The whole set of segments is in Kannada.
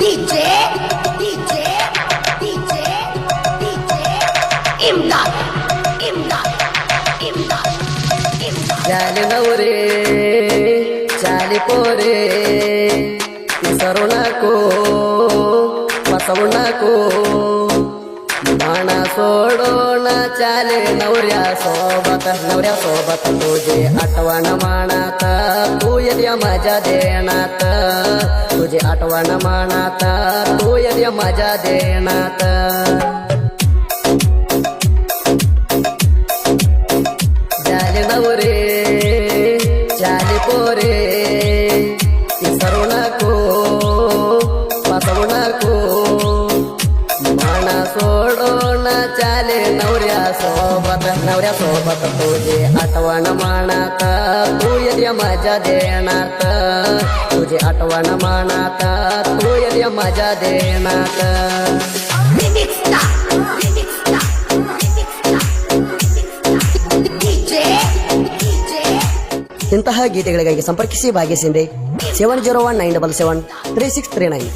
DJ DJ DJ DJ Imdad Imdad Imdad జాలినవురే జాలిపోరే ఇసరు నాకు వసవు నాకు ನವ್ಯ ಸೋಬ ನ ಆಟವಣ ಮಣತ ತು ಮಜಾತ ತು ಆ ಮನೇಲಿ ಮಜಾತವರಿ ನವ್ರ್ಯ ಸೋಬತ ಪೂಜೆ ಅಟವಣ ಮಾಡಾತ ತೂಯದಿಯ ಮಜಾ ದೇಣಾತ ಪೂಜೆ ಅಟವಣ ಮಾಡಾತ ತೂಯದಿಯ ಮಜಾ ದೇಣಾತ ಇಂತಹ ಗೀತೆಗಳಿಗಾಗಿ ಸಂಪರ್ಕಿಸಿ ಭಾಗಿಸಿದೆ seven zero one nine double seven three six three nine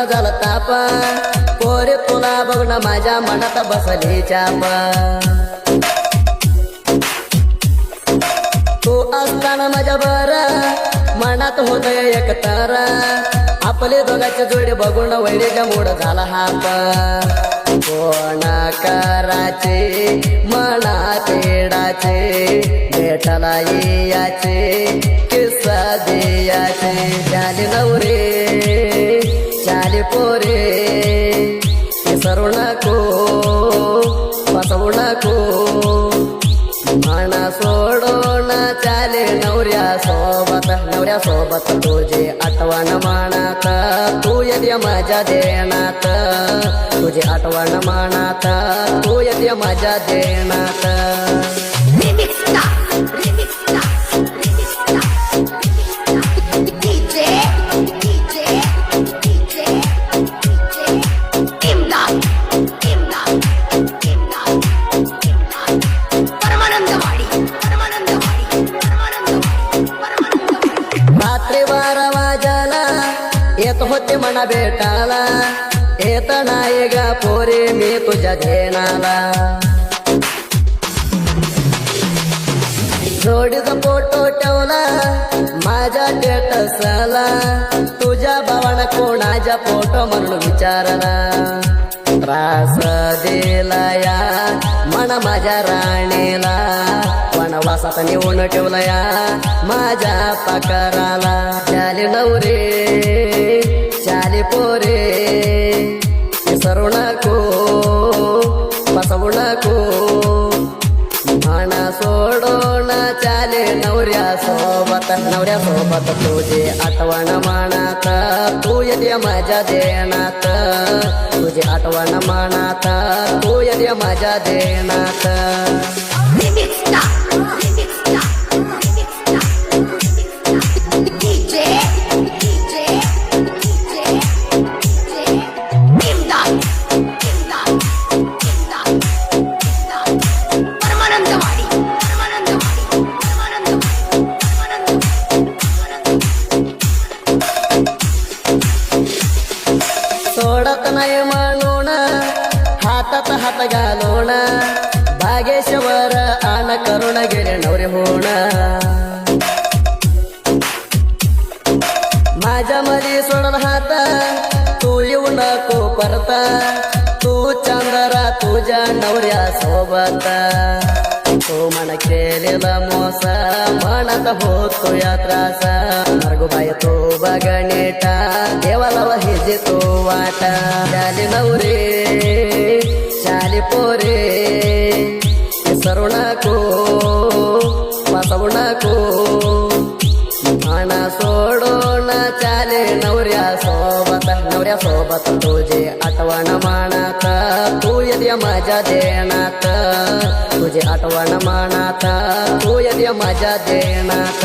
मन झाला ताप पोरे तुला बघणं माझ्या मनात बसले चाप तू असताना माझ्या बर मनात होत एक तर आपले दोघांचे जोडे बघून वैरेच्या मोड झाला हाप कोण कराचे मना तेडाचे भेटला याचे किस्सा देयाचे झाले नवरे पोरे विसरू नको फसवू नको म्हणा सोडून चाले नवऱ्या सोबत नवऱ्या सोबत तुझे आठवण मानात तू यद्य माझ्या देणात तुझे आठवण मानात तू यद्य माझ्या देणात ना भेटाला येत नाही गा पोरे मी तुझ्या घेणाला जोडीचा फोटो ठेवला माझ्या स्टेटसला तुझ्या भावान कोणाच्या फोटो म्हणून विचारला त्रास दिला या मन माझ्या राणीला वनवासात नेऊन ठेवला या माझ्या पकाराला झाले नवरे పోరే ಹೆಸರು నాకు ಬಸವು నాకు ಹಣ ಸೋಡೋಣ ಚಾಲೆ ನವರ್ಯ ಸೋಬತ ನವರ್ಯ ಸೋಬತ ತುಜೆ ಮಾಡಾತ ಮಾಡಾತ ಬಂದ ಸೋಮನ ಕೇಳಿದ ಮೋಸ ಮಾಡದ ಹೋತು ಯಾತ್ರಾಸ ಮರಗುಬಾಯ ತೋಬ ಗಣೇಟ ದೇವಲವ ಹಿಜಿ ತೋವಾಟ ಶಾಲಿ ನವ್ರಿ ಶಾಲಿ ಪೋರಿ ಹೆಸರುಣಕೋ ಬಸವಣಕೋ ನವ್ರ್ಯ ಸೋಬತ್ ತುಜೆ ಅಟವಣ ಮಾನಾತ ತೂಯದಿಯ ಮಜಾ ದೇನಾತ ತುಜೆ ಅಟವಣ ಮಾಡಾತ ತೂಯದಿಯ ಮಜಾ ದೇನಾತ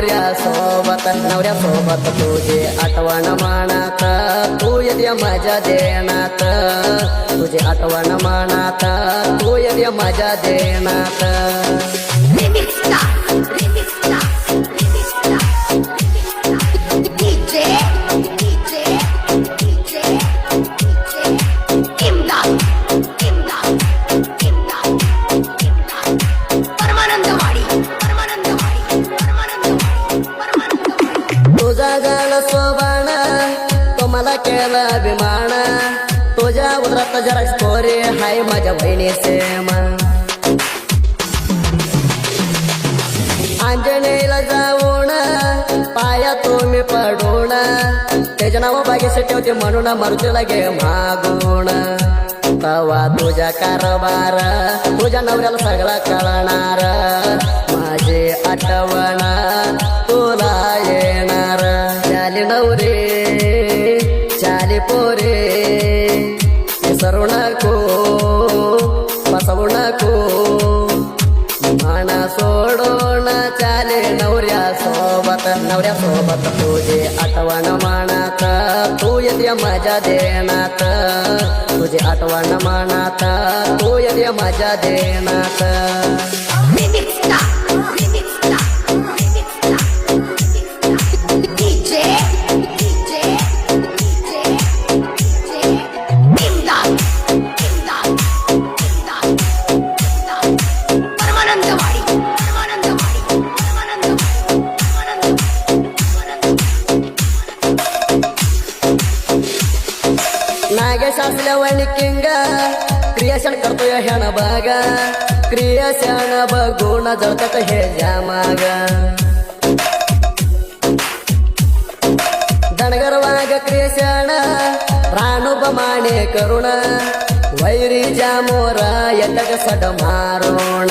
नवऱ्या सोबत नवऱ्या सोबत तुझे आठवण मानात तू यद्या माझ्या देनात तुझे आठवण मानात तू यद्या माझ्या देनात पोरे हाय माझ्या बहिणी सेम आंजनेला जाऊन पाया तो मी पडून त्याच्या नाव बागेस ठेवते म्हणून मरुतीला गे मागून तवा तुझा कारभार तुझ्या नवऱ्याला सगळा कळण ತು ಆತ ತೂ ಎಲ್ಲಿ ಮಜಾ ಜನ ತುವನ ತೂ ಎಲ್ಲಿ ಮಜಾ क्रियाशन करतोय ह्यान बघा क्रियाशन बघून जळतात हे ज्या माग दणगर वाघ क्रियाशन रानुप माने करुण जा मोरा येतात सड मारुण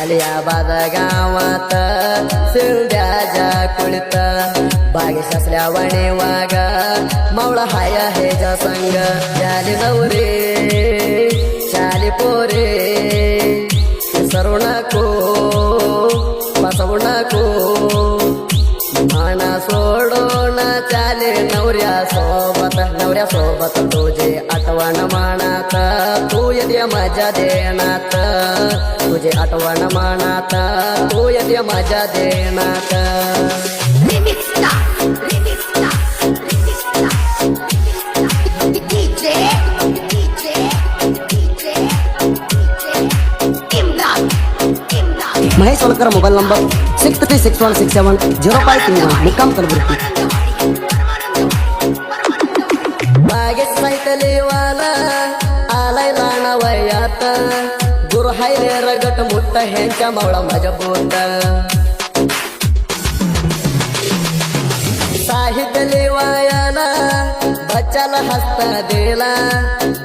आलियाबाद गावात जा कुळत बागे ससल्या वणे वागा मावळा हाय हे जा संग जाली नवरे निघाले पोरे विसरू नको बसवू नको म्हणा सोडो ना चाले नवऱ्या सोबत नवऱ्या सोबत तुझे आठवण मानात तू येते माझ्या देनात तुझे आठवण मानात तू येते माझ्या देनात Mahesh Holkar mobile number six three six one six seven zero five three one ಮುಕ್ಕಾಂ ಕಲಬುರಗಿ ಗುರು ವಾಯನ ಬಚ್ಚಲ ಹಸ್ತ ದೇಲ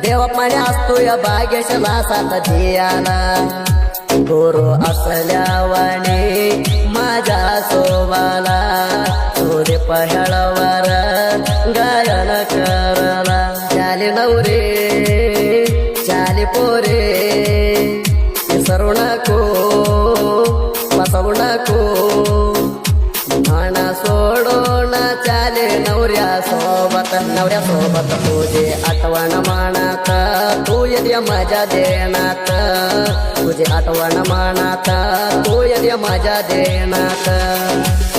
ದೇವಪ್ಪಣೆ ಹಸ್ತುಯ ಭಾಗ್ಯಶಲ ಸತ ದಿಯಾನ ಗುರು ಅಸಲ್ಯಾವಣಿ ಮಜಾ ಸೋವಾಲ ಸೂರ್ಯ ಪಹಳವರ ಗಾಯನ ಕರಲ ಚಾಲಿ ನೌರಿ ಚಾಲಿ ಪೋರಿ ಸರುಣಕೋ ಮಸೌಣಕೋ ಹಣ नवऱ्या सोबत नवऱ्या सोबत तुझे आठवण मानात तू यदि माझ्या देणात तुझे आठवण मानात तू यदि माझ्या देणात